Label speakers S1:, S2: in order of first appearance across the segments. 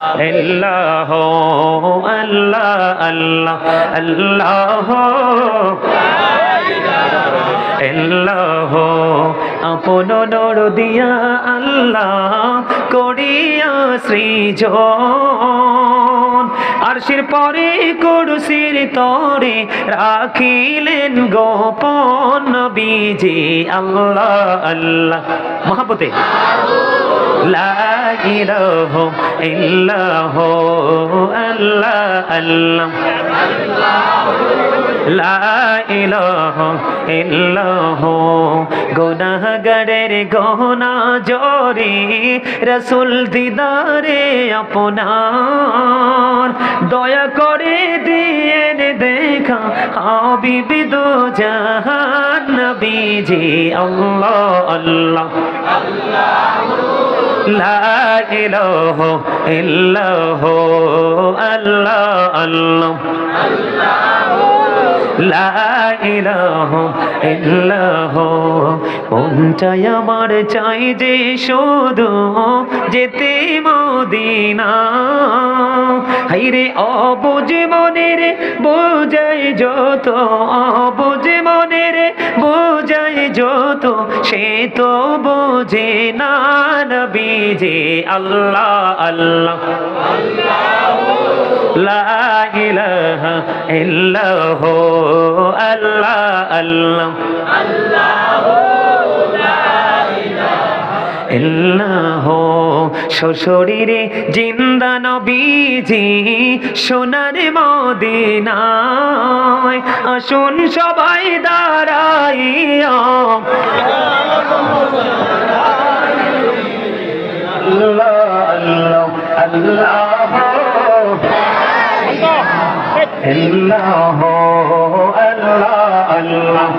S1: আল্লাহ আল্লাহ আল্লাহ আল্লাহ। আল্লাহ আপন নর দিয়া আল্লাহ করিয়া সৃজন। আরশির পরে কুরসির তরে রাখিলেন গোপন বিজি আল্লাহ আল্লাহ। মহাপতে লা ইলাহা ইল্লাহ আল্লাহ আল্লাহ লা ইলাহা ইল্লাহ। গুনাহগারের গহনা জোরে রসুল দিদারে আপনার। দয়া করে দিয়ে দেখা হাবিবি দো জাহান নবীজি, আল্লাহ আল্লাহ। লা ইলাহা ইল্লাহ, আল্লাহ আল্লাহ। লা ইলাহা ইল্লাহ। মনটাই আমার চাই যে শুধু যেতে মদিনা। হাইরে অবুঝ মনের, বোঝাই যত। অবুঝ মনের, বোঝাই যত। সে তো বোঝে না নবীজি আল্লাহ আল্লাহ। আল্লাহ আল্লাহ ইল্লাহ আল্লাহ। আল্লাহ শ্বশুরিরে জিন্দা নবীজি সোনার মদিনায় আসুন সবাই দাঁড়াইয়া। আল্লাহ। আল্লাহ আল্লাহ। আল্লাহ আল্লাহ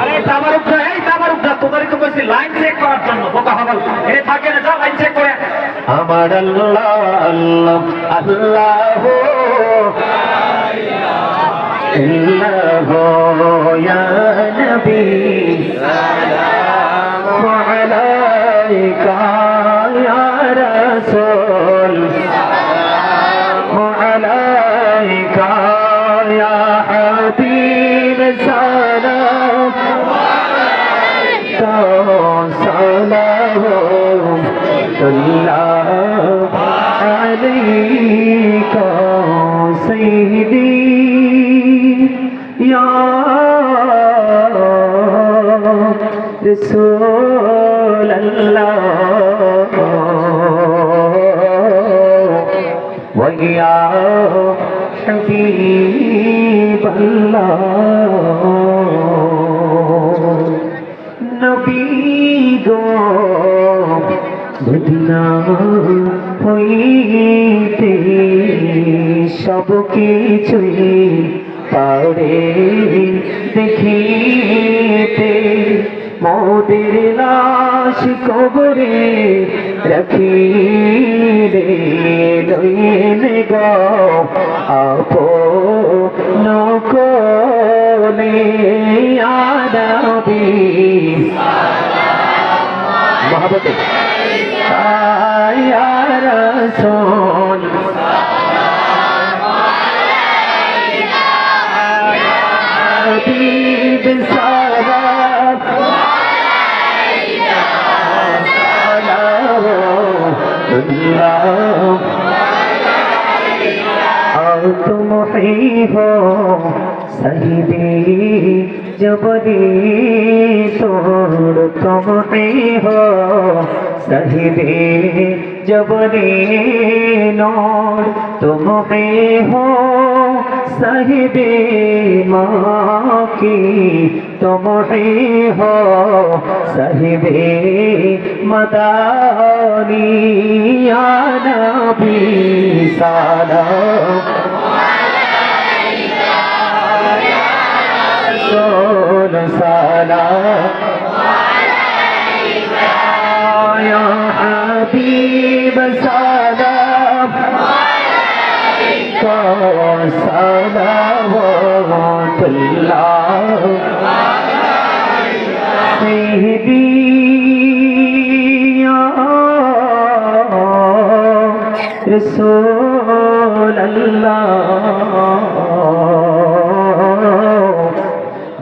S2: আরে তামার উপরে এই তামার উপরে তোদের তো কইছি লাইন চেক করার জন্য, বোকা হবল এ থাকে না যা লাইন চেক করে।
S1: আমার আল্লাহ আল্লাহ আল্লাহ ইল্লাহ ইয়া নবী। عليك سيدي يا رسول الله ويا حبيب الله نبي گو بدنا ہوئی সব কিছুই পারে দেখিতে মোদের লাশ কবরে রাখি রে লইন গো আপো নকলে আদাবি মহাবতে আয়া आओ तुम ही हो सही जबरी तोड़ तुम ही हो सही জবনে নর তুম মে হো সাহিবে মাকি তুম হে হো সাহিবে মদানি নবী সালাম। সালাম। اللہ سیدی رسول اللہ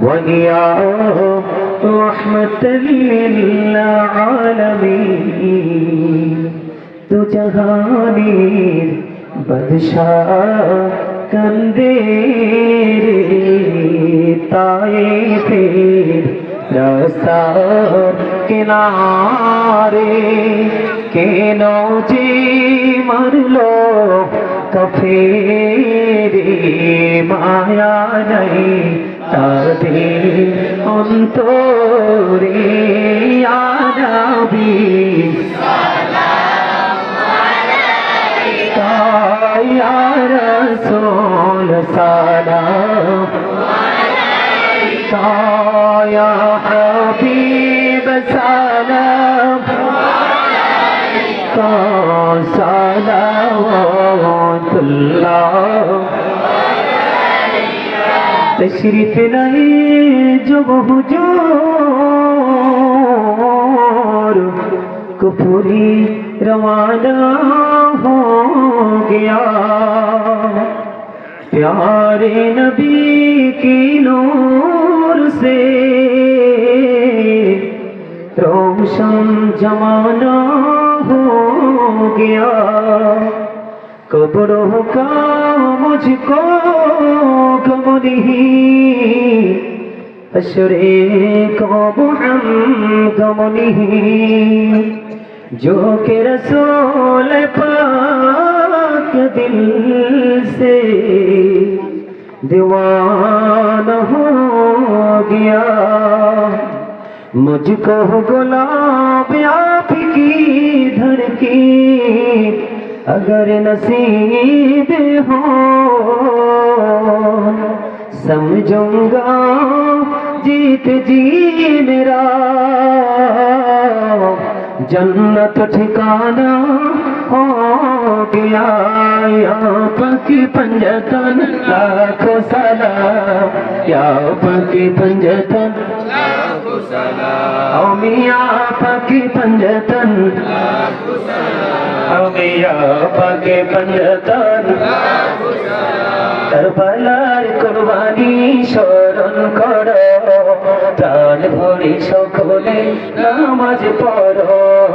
S1: بنیا رحمت للعالمین تو جہانی بادشاہ কন্দে তাই ফির রাস্তা কিনারে কেন যে মরলো কফেরে মায়া নাই তাদের অন্তরে আনাবি يا رسول سلام يا حبيب سلام صلوات الله تشریف نہیں جب حجور کفری روانہ ہو किया प्यारे नबी की नूर से रोशन जमाना हो गया कब्रों का मुझको गम नहीं अशरेक गमनी जो के रसोल पा दिल से दीवान हो गया। मुझको गुलाब आप की धड़की, अगर नसीब हो समझूँगा जीत जी मेरा। जन्नत ठिकाना हो गया यहाँ पकी पंजतन लाखों सलाम या पकी पंजतन मिया पकी पंजतन मिया पकी पंजतन কারবালার কোরবানি স্মরণ করো প্রাণ ভরে সকলে নামাজ পড়ো কারবালার কোরবানি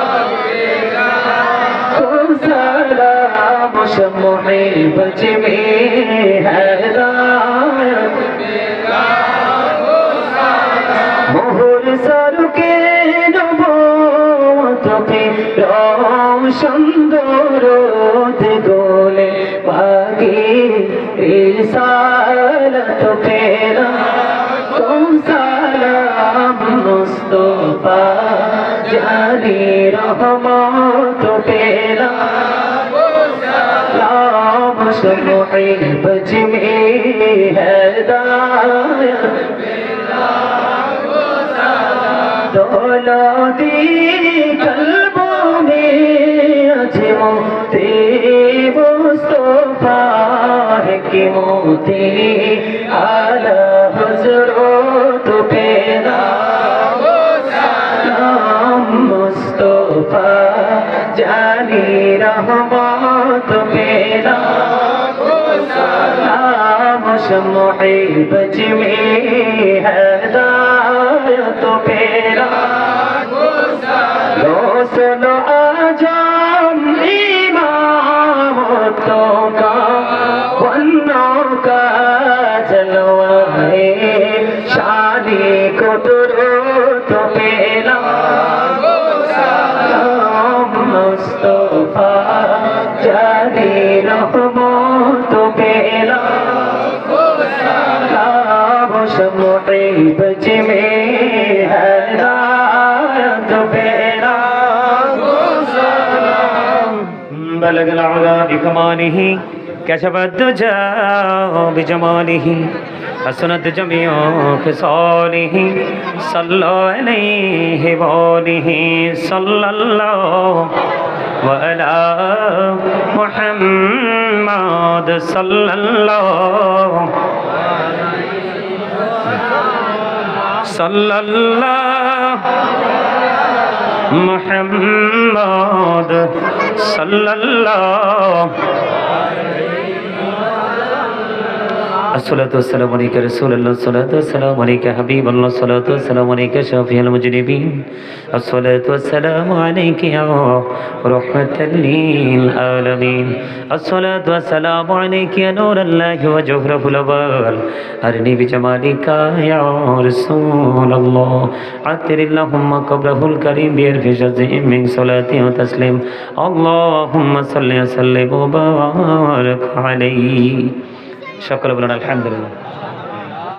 S1: সালাম শমুহে বজ মে জাহারি রহমত পেলাম লাম সমহিব জিমে হেদায়া। দোলদি কলবো মে আছে মোতে মুস্তফা হে কি মোতে আলা। عشم محيب جمعي هداية بلا لو سلام بكماله كشف الدجى بجماله حسنت جميع خصاله صلى عليه وآله صلى الله وعلى محمد صلى الله صلى الله محمد মোহাম্মদ সাল্লাল্লাহ الصلاة والسلام عليك رسول الله الصلاة والسلام عليك حبيب الله الصلاة والسلام عليك شافي المجرمين الصلاة والسلام عليك يا رحمة للعالمين الصلاة والسلام عليك يا نور الله وجوهر الأبال أرني بجمالك يا رسول الله عطر اللهم قبره الكريم بألف جزء من صلاة وتسليم اللهم صل وسلم وبارك عليه সকলে বলুন আলহামদুলিল্লাহ।